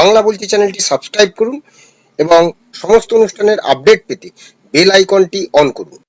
বাংলা বলছি চ্যানেলটি সাবস্ক্রাইব করুন এবং সমস্ত অনুষ্ঠানের আপডেট পেতে বেল আইকনটি অন করুন।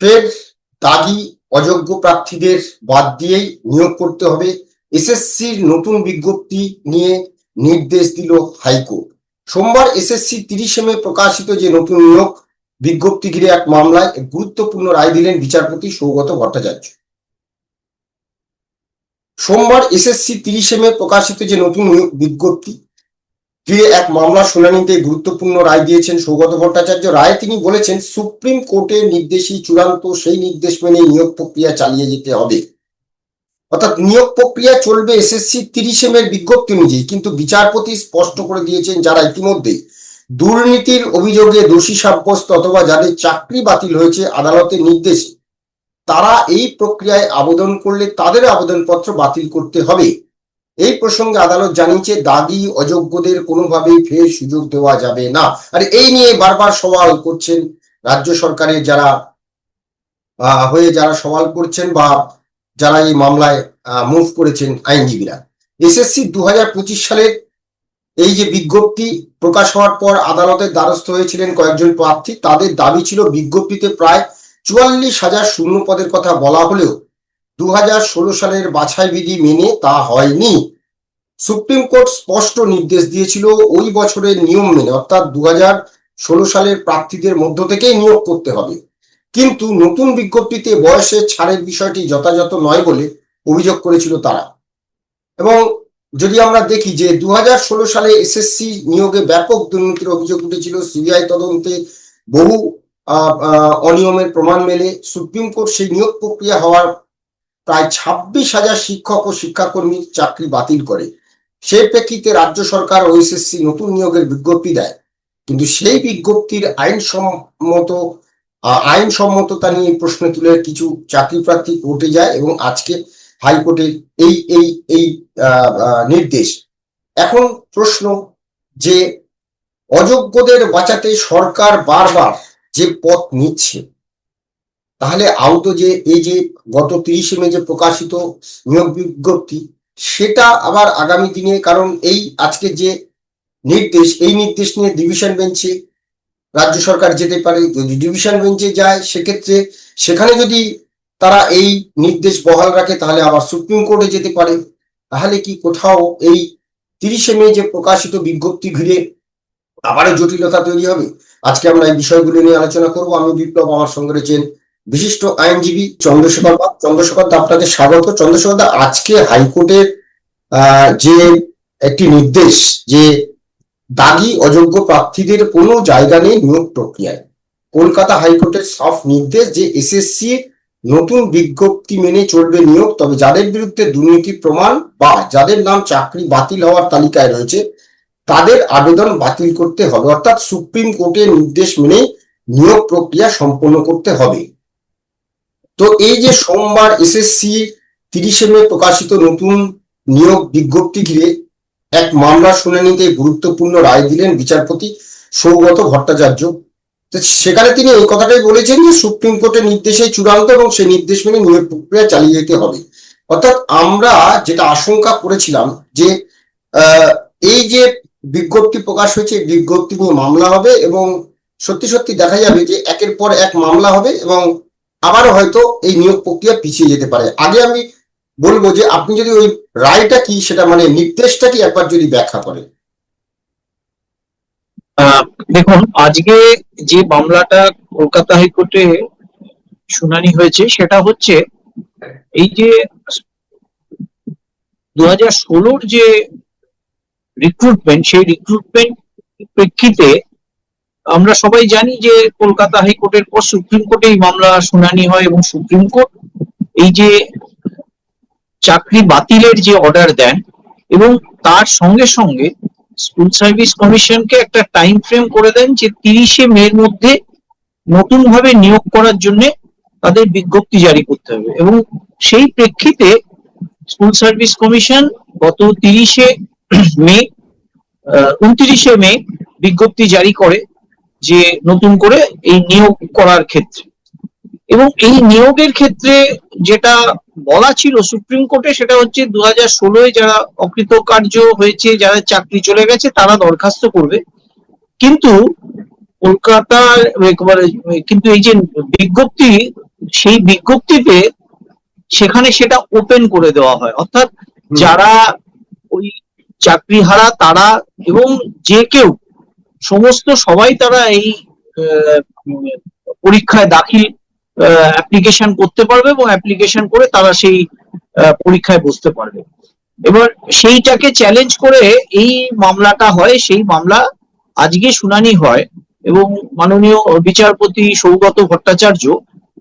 ফের দাগি, অযোগ্য প্রার্থীদের বাদ দিয়েই নিয়োগ করতে হবে। এসএসসির নতুন বিজ্ঞপ্তি নিয়ে নির্দেশ দিল হাইকোর্ট। সোমবার এসএসসি তিরিশে মে প্রকাশিত যে নতুন নিয়োগ বিজ্ঞপ্তি ঘিরে এক মামলায় গুরুত্বপূর্ণ রায় দিলেন বিচারপতি সৌগত ভট্টাচার্য। সোমবার এসএসসি তিরিশে মে প্রকাশিত যে নতুন বিজ্ঞপ্তি, ঘিরে এক মামলা শুনানিতে গুরুত্বপূর্ণ রায় দিয়েছেন সৌগত ভট্টাচার্য। রায় তিনি বলেছেন, সুপ্রিম কোর্টের নির্দেশই চূড়ান্ত, সেই নির্দেশ মেনে নিয়োগ প্রক্রিয়া চালিয়ে যেতে হবে। অর্থাৎ নিয়োগ প্রক্রিয়া চলবে এসএসসি তিরিশে মের বিজ্ঞপ্তি অনুযায়ী, কিন্তু বিচারপতি স্পষ্ট করে দিয়েছেন যারা ইতিমধ্যে দুর্নীতির অভিযোগে দোষী সাব্যস্ত অথবা যাদের চাকরি বাতিল হয়েছে আদালতের নির্দেশে, তারা এই প্রক্রিয়ায় আবেদন করলে তাদের আবেদনপত্র বাতিল করতে হবে। এই প্রসঙ্গে আদালত জানিয়েছে, দাগি অযোগ্যদের কোনোভাবেই ফের সুযোগ দেওয়া যাবে না। আর এই নিয়ে বারবার সওয়াল করছেন রাজ্য সরকারের যারা হয়ে যারা সওয়াল করছেন বা যারা এই মামলায় মুভ করেছেন আইনজীবীরা। এসএসসি দু হাজার পঁচিশ সালের এই যে বিজ্ঞপ্তি প্রকাশ হওয়ার পর আদালতের দ্বারস্থ হয়েছিলেন কয়েকজন প্রার্থী, তাদের দাবি ছিল বিজ্ঞপ্তিতে প্রায় চুয়াল্লিশ হাজার শূন্য পদের কথা বলা হলেও দু হাজার ষোলো সালের বাছাই বিধি মেনে তা হয়নি। সুপ্রিম কোর্ট স্পষ্ট নির্দেশ দিয়েছিল ওই বছরের নিয়ম মেনে, অর্থাৎ দু হাজার ষোলো সালের প্রার্থীদের মধ্য থেকেই নিয়োগ করতে হবে। কিন্তু নতুন বিজ্ঞপ্তিতে বয়সের ছাড়ের বিষয়টি যথাযথ নয় বলে অভিযোগ করেছিল তারা। এবং যদি আমরা দেখি যে দু হাজার ষোলো সালে এসএসসি নিয়োগে ব্যাপক দুর্নীতির অভিযোগ উঠেছিল সিবিআই তদন্তে বহু অনিয়মের প্রমাণ মেলে। সুপ্রিম কোর্ট সেই নিয়োগ প্রক্রিয়া হওয়ার প্রায় ছাব্বিশ হাজার শিক্ষক ও শিক্ষাকর্মীর চাকরি বাতিল করে। সেই প্রেক্ষিতে রাজ্য সরকার ও এসএসসি নতুন নিয়োগের বিজ্ঞপ্তি দেয়। কিন্তু সেই বিজ্ঞপ্তির আইনসম্মত আইনসম্মততা নিয়ে প্রশ্ন তুলে কিছু চাকরি প্রার্থী কোর্টে যায় এবং আজকে হাইকোর্টের এই এই এই নির্দেশ। এখন প্রশ্ন যে অযোগ্যদের বাঁচাতে সরকার বারবার যে পথ নিচ্ছে, তাহলে আহত যে, এই যে গত তিরিশে মে যে প্রকাশিত নিয়োগ বিজ্ঞপ্তি, সেটা আবার আগামী দিনে, কারণ এই আজকে যে নির্দেশ, এই নির্দেশ নিয়ে ডিভিশন বেঞ্চে রাজ্য সরকার যেতে পারে। যদি ডিভিশন বেঞ্চে যায়, সেক্ষেত্রে সেখানে যদি তারা এই নির্দেশ বহাল রাখে, তাহলে আবার সুপ্রিম কোর্টে যেতে পারে। তাহলে কি কোথাও এই তিরিশে মে যে প্রকাশিত বিজ্ঞপ্তি ঘিরে আবারও জটিলতা তৈরি হবে? আজকে আমরা এই বিষয়গুলো নিয়ে আলোচনা করব। আমি বিপ্লব, আমার সঙ্গে রয়েছেন বিশিষ্ট আইনজীবী চন্দ্রশেখর দা চন্দ্রশেখর দা আপনাকে স্বাগত। চন্দ্রশেখর দা, আজকে হাইকোর্টের যে একটি নির্দেশ যে দাগি, অযোগ্য প্রার্থীদের কোনো জায়গা নেই নিয়োগ প্রক্রিয়ায়। কলকাতা হাইকোর্টের সফট নির্দেশ যে এসএসসি নতুন বিজ্ঞপ্তি মেনে চলবে নিয়োগ, তবে যাদের বিরুদ্ধে দুর্নীতি প্রমাণ বা যাদের নাম চাকরি বাতিল হওয়ার তালিকায় রয়েছে, তাদের আবেদন বাতিল করতে হবে। অর্থাৎ সুপ্রিম কোর্টের নির্দেশ মেনে নিয়োগ প্রক্রিয়া সম্পন্ন করতে হবে। তো এই যে সোমবার এসএসসি তিরিশে মে প্রকাশিত নতুন নিয়োগ বিজ্ঞপ্তি ঘিরে এক মামলার শুনানিতে গুরুত্বপূর্ণ রায় দিলেন বিচারপতি সৌগত ভট্টাচার্য। সেখানে তিনি এই কথাটাই বলেছেন যে সুপ্রিম কোর্টের নির্দেশে চূড়ান্ত এবং সেই নির্দেশ মেনে নিয়োগ প্রক্রিয়া চালিয়ে যেতে হবে। অর্থাৎ আমরা যেটা আশঙ্কা করেছিলাম যে এই যে বিজ্ঞপ্তি প্রকাশ হয়েছে বিজ্ঞপ্তি নিয়ে মামলা হবে এবং সত্যি সত্যি দেখা যাবে যে একের পর এক মামলা হবে এবং আবারও হয়তো এই নিয়োগ প্রক্রিয়া পিছিয়ে যেতে পারে। আগে আমি বলব যে আপনি যদি ওই রায়টা কি, সেটা মানে নির্দেশটা কি একবার যদি ব্যাখ্যা করেন। দেখুন, আজকে যে মামলাটা কলকাতা হাইকোর্টে শুনানি হয়েছে, সেটা হচ্ছে এই যে দু হাজার ষোলোর যে রিক্রুটমেন্ট সেই রিক্রুটমেন্ট প্রেক্ষিতে আমরা সবাই জানি যে কলকাতা হাইকোর্টের পর সুপ্রিম কোর্টে এই মামলা শুনানি হয় এবং সুপ্রিম কোর্ট এই যে চাকরি বাতিলের যে অর্ডার দেন এবং তার সঙ্গে সঙ্গে স্কুল সার্ভিস কমিশনকে একটা টাইম ফ্রেম করে দেন যে তিরিশে মের মধ্যে নতুন ভাবে নিয়োগ করার জন্য তাদের বিজ্ঞপ্তি জারি করতে হবে। এবং সেই প্রেক্ষিতে স্কুল সার্ভিস কমিশন গত তিরিশে মে উনত্রিশে মে বিজ্ঞপ্তি জারি করে যে নতুন করে এই নিয়োগ করার ক্ষেত্রে। এবং এই নিয়োগের ক্ষেত্রে যেটা বলা ছিল সুপ্রিম কোর্টে সেটা হচ্ছে দু হাজার ষোলোয় যারা অকৃতকার্য হয়েছে যারা চাকরি চলে গেছে তারা দরখাস্ত করবে। কিন্তু কলকাতার কিন্তু এই যে বিজ্ঞপ্তি সেই বিজ্ঞপ্তিতে সেখানে সেটা ওপেন করে দেওয়া হয়। অর্থাৎ যারা ওই চাকরি হারা তারা এবং যে কেউ সমস্ত সবাই তারা এই পরীক্ষায় দাখিল অ্যাপ্লিকেশন করতে পারবে এবং অ্যাপ্লিকেশন করে তারা সেই পরীক্ষায় বসতে পারবে। এবার সেইটাকে চ্যালেঞ্জ করে এই মামলাটা হয়, সেই মামলা আজকে শুনানি হয় এবং মাননীয় বিচারপতি সৌগত ভট্টাচার্য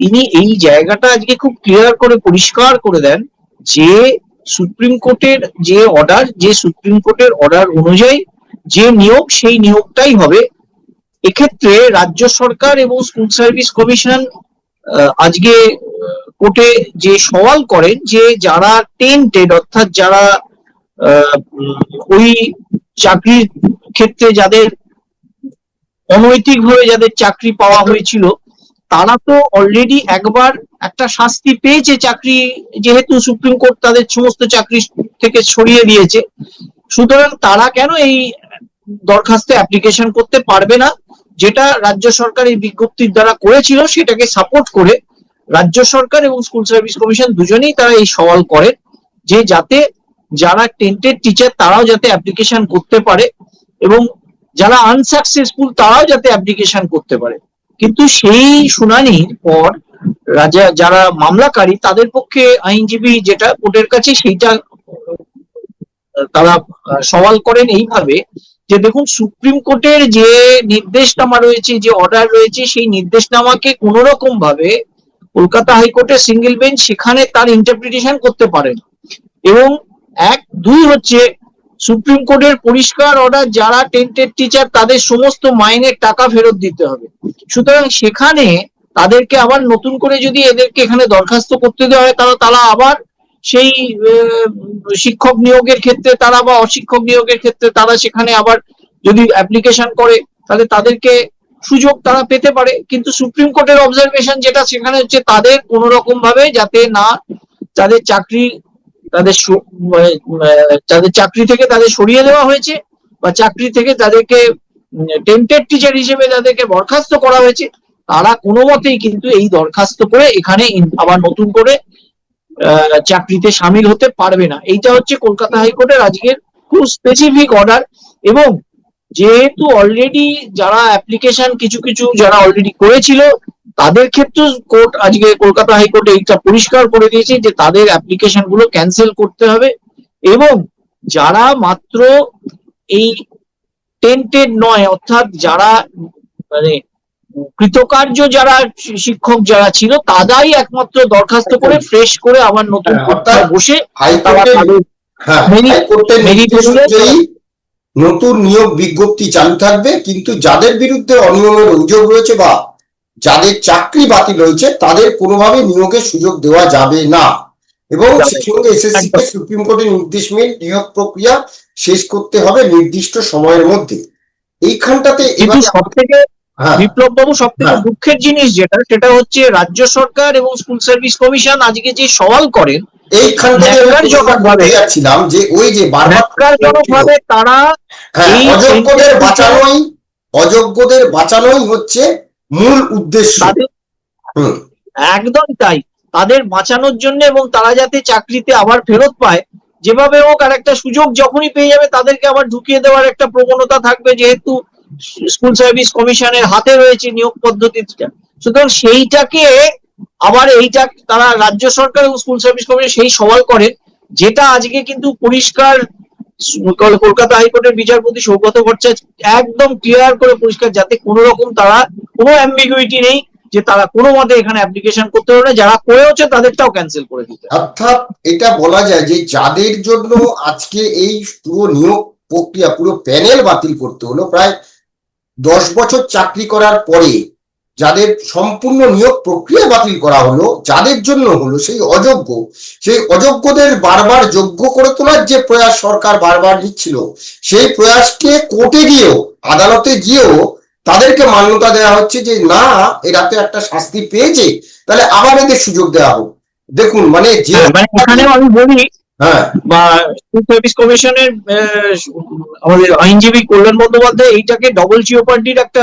তিনি এই জায়গাটা আজকে খুব ক্লিয়ার করে, পরিষ্কার করে দেন যে সুপ্রিম কোর্টের যে অর্ডার যে সুপ্রিম কোর্টের অর্ডার অনুযায়ী যে নিয়োগ, সেই নিয়োগটাই হবে। এক্ষেত্রে রাজ্য সরকার এবং স্কুল সার্ভিস কমিশন আজকে কোর্টে যে সওয়াল করেন যে যারা টেন্টেড অর্থাৎ যারা ওই চাকরির ক্ষেত্রে যাদের অনৈতিকভাবে যাদের চাকরি পাওয়া হয়েছিল, তারা তো অলরেডি একবার একটা শাস্তি পেয়েছে চাকরি, যেহেতু সুপ্রিম কোর্ট তাদের সমস্ত চাকরি থেকে সরিয়ে দিয়েছে। সুতরাং তারা কেন এই দরখাস্তে অ্যাপ্লিকেশন করতে পারবে না? যেটা রাজ্য সরকার এই বিজ্ঞপ্তির দ্বারা করেছিল সেটাকে সাপোর্ট করে রাজ্য সরকার এবং স্কুল সার্ভিস কমিশন দুজনেই তারা এই সওয়াল করে যে যাতে যারা টেন্টেড টিচার তারাও যাতে অ্যাপ্লিকেশন করতে পারে এবং যারা আনসাকসেসফুল তারাও যাতে অ্যাপ্লিকেশন করতে পারে। কিন্তু সেই শুনানির পর রাজা, যারা মামলাকারী তাদের পক্ষে আইনজীবী যেটা কোর্টের কাছে সেইটা, তারা সওয়াল করেন এইভাবে যে দেখুন সুপ্রিম কোর্টের যে নির্দেশনামা রয়েছে, যে অর্ডার রয়েছে, সেই নির্দেশনামাকে কোন রকম ভাবে কলকাতা হাইকোর্টের সিঙ্গেল বেঞ্চ সেখানে তার ইন্টারপ্রিটেশন করতে পারেন এবং এক, দুই হচ্ছে সুপ্রিম কোর্টের পরিষ্কার অর্ডার যারা টেন্টেড টিচার তাদের সমস্ত মাইনের টাকা ফেরত দিতে হবে। সুতরাং সেখানে তাদেরকে আবার নতুন করে যদি এদেরকে এখানে দরখাস্ত করতে দেওয়া হয়, তাহলে তারা আবার সেই শিক্ষক নিয়োগের ক্ষেত্রে তারা বা অশিক্ষক নিয়োগের ক্ষেত্রে তারা সেখানে আবার যদি অ্যাপ্লিকেশন করে, তাহলে তাদেরকে সুযোগ তারা পেতে পারে। কিন্তু সুপ্রিম কোর্টের অবজারভেশন যেটা, সেখানে হচ্ছে তাদের কোন রকম ভাবে যাতে না, তাদের চাকরি তাদের তাদের চাকরি থেকে তাদের সরিয়ে দেওয়া হয়েছে বা চাকরি থেকে তাদেরকে টেন্টেড টিচার হিসেবে তাদেরকে বরখাস্ত করা হয়েছে। তারা কোনো মতেই কিন্তু এই দরখাস্ত করে এখানে আবার নতুন করে চাকরিতে সামিল হতে পারবে না। এইটা হচ্ছে কলকাতা হাইকোর্টের আজকের খুব স্পেসিফিক অর্ডার এবং যেহেতু অলরেডি যারা অ্যাপ্লিকেশন কিছু কিছু যারা অলরেডি করেছিল, তাদের ক্ষেত্রেও কোর্ট আজকে কলকাতা হাইকোর্টে এইটা পরিষ্কার করে দিয়েছে যে তাদের অ্যাপ্লিকেশনগুলো ক্যান্সেল করতে হবে এবং যারা মাত্র এই টেন্টেড নয়, অর্থাৎ যারা মানে কৃতকার্য যারা শিক্ষক যারা ছিল তারাই একমাত্র দরখাস্ত করে ফ্রেশ করে আবার নতুন হ্যাঁ, বসে তাদের হ্যাঁ বললে- অনুযায়ী নতুন নিয়োগ বিজ্ঞপ্তি চালু থাকবে কিন্তু যাদের বিরুদ্ধে অনিয়মের অভিযোগ রয়েছে বা যাদের চাকরি বাতিল রয়েছে তাদের কোনোভাবে নিয়োগের সুযোগ দেওয়া যাবে না। এবং সঙ্গে এসএসসি সুপ্রিম কোর্টের নির্দেশ মেনে নিয়োগ প্রক্রিয়া শেষ করতে হবে নির্দিষ্ট সময়ের মধ্যে। এইখানটাতে এবারে সব থেকে হ্যাঁ বিপ্লব বাবু সব থেকে হ্যাঁ। দুঃখের জিনিস যেটা সেটা হচ্ছে রাজ্য সরকার এবং স্কুল সার্ভিস কমিশন আজকে যে সওয়াল করেন যে ওই যে বারবার তারা হ্যাঁ অযোগ্যদের sentence- বাঁচানোই অযোগ্যদের বাঁচানোই হচ্ছে মূল উদ্দেশ্য। একদম তাই। তাদের বাঁচানোর জন্য এবং তারা যাতে চাকরিতে আবার ফেরত পায় যেভাবে হোক আর একটা সুযোগ যখনই পেয়ে যাবে তাদেরকে আবার ঢুকিয়ে দেওয়ার একটা প্রবণতা থাকবে যেহেতু স্কুল সার্ভিস কমিশনের হাতে রয়েছে নিয়োগ পদ্ধতিটা সুতরাং সেইটাকে আবার এইটা তারা রাজ্য সরকার এবং স্কুল সার্ভিস কমিশন সেই সওয়াল করেন, যেটা আজকে কিন্তু পরিষ্কার কলকাতা হাইকোর্টের বিচারপতি সৌগত ভট্টাচার্য একদম ক্লিয়ার করে পরিষ্কার যাতে কোনো রকম তারা কোনো অ্যাম্বিগুইটি নেই যে তারা কোনো মতে এখানে অ্যাপ্লিকেশন করতে পারবে না, যারা করেওছে তাদেরটাও ক্যান্সেল করে দিতে অর্থাৎ এটা বলা যায় যে যাদের জন্য আজকে এই পুরো নিয়োগ প্রক্রিয়া, পুরো প্যানেল বাতিল করতে হলো, প্রায় দশ বছর চাকরি করার পরে যাদের সম্পূর্ণ নিয়োগ প্রক্রিয়া বাতিল করা হলো যাদের জন্য হলো সেই অযোগ্য সেই অযোগ্যদের বারবার যোগ্য করে তোলার যে প্রয়াস সরকার বারবার নিচ্ছিল সেই প্রয়াসকে কোর্টে গিয়েও আদালতে গিয়েও তাদেরকে মান্যতা দেওয়া হচ্ছে যে না এরা তো একটা শাস্তি পেয়েছে তাহলে আবার এদের সুযোগ দেওয়া হোক। দেখুন মানে যে হ্যাঁ, মানে আমি বলি বা সিভিল সার্ভিস কমিশনের আমাদের আইনজীবী কল্যাণ বন্দ্যোপাধ্যায় এইটাকে ডবল জিওপার্টির একটা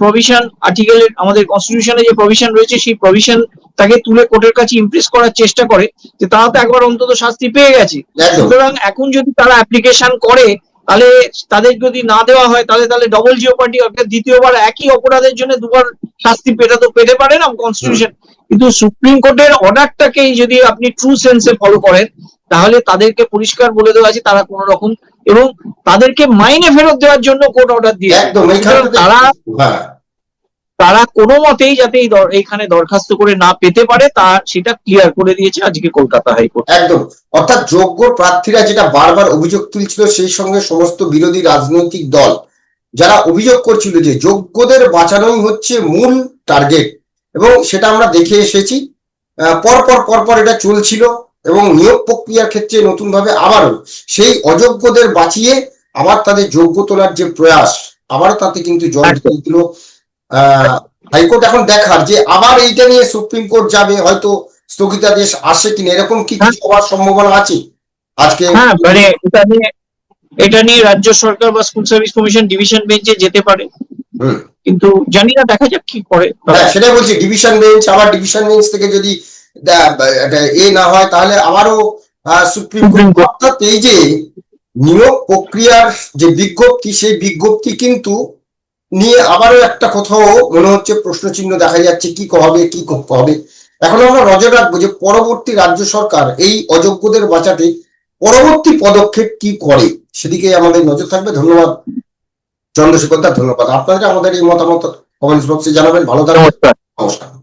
প্রভিশন আর্টিকেলের আমাদের কনস্টিটিউশনে যে প্রভিশন রয়েছে সেই প্রভিশন তাকে তুলে কোর্টের কাছে ইমপ্রেস করার চেষ্টা করে যে তারা তো একবার অন্তত শাস্তি পেয়ে গেছে। সুতরাং এখন যদি তারা অ্যাপ্লিকেশন করে তাহলে তাদের যদি না দেওয়া হয় তাহলে তাহলে ডবল জিওপার্টি দ্বিতীয়বার একই অপরাধের জন্য দুবার শাস্তি পেতে তো পেতে পারে না কনস্টিটিউশন কিন্তু সুপ্রিম কোর্টের অর্ডারটাকেই যদি আপনি ট্রু সেন্সে ফলো করেন তাহলে তাদেরকে পরিষ্কার বলে দেওয়া আছে তারা কোন রকম এবং তাদেরকে মাইনে ফেরত দেওয়ার জন্য কোর্ট অর্ডার দিয়ে তারা হ্যাঁ। তারা কোনো মতেই যাতে এই এইখানে দরখাস্ত করে না পেতে পারে তা সেটা ক্লিয়ার করে দিয়েছে আজকে কলকাতা হাইকোর্ট। একদম অর্থাৎ যোগ্য প্রার্থীরা যেটা বারবার অভিযোগ তুলছিল সেই সঙ্গে সমস্ত বিরোধী রাজনৈতিক দল যারা অভিযোগ করছিল যে যোগ্যদের বাঁচানোই হচ্ছে মূল টার্গেট এবং সেটা আমরা দেখে এসেছি। আহ, পরপর পরপর এটা চলছিল। এবং নিয়োগ প্রক্রিয়ার ক্ষেত্রে নতুন ভাবে আবারও সেই অযোগ্যদের বাঁচিয়ে আবার তাদের যোগ্য তোলার যে প্রয়াস আবার তাতে কিন্তু জল আহ হাইকোর্ট এখন দেখার যে আবার এইটা নিয়ে সুপ্রিম কোর্ট যাবে হয়তো স্থগিতাদেশ আসে কিনা এরকম কি কিছু হওয়ার সম্ভাবনা আছে আজকে? হ্যাঁ মানে এটা নিয়ে এটা নিয়ে রাজ্য সরকার বা স্কুল সার্ভিস কমিশন ডিভিশন বেঞ্চে যেতে পারে। কিন্তু জানি না দেখা যাক কি করে। হ্যাঁ সেটাই বলছি ডিভিশন বেঞ্চ আবার ডিভিশন বেঞ্চ থেকে যদি এ না হয় তাহলে আবারও সুপ্রিম কোর্ট অর্থাৎ এই যে নিয়োগ প্রক্রিয়ার যে বিজ্ঞপ্তি সেই বিজ্ঞপ্তি কিন্তু নিয়ে আবারও একটা কোথাও মনে হচ্ছে প্রশ্নচিহ্ন দেখা যাচ্ছে কি হবে কি হবে এখন আমরা নজর রাখব যে পরবর্তী রাজ্য সরকার এই অযোগ্যদের বাঁচাতে পরবর্তী পদক্ষেপ কি করে সেদিকে আমাদের নজর থাকবে। ধন্যবাদ। চন্দ্রশেখর দা ধন্যবাদ। আপনাদের আমাদের এই মতামত কমেন্টস বক্সে জানাবেন। ভালো থাকবেন। নমস্কার।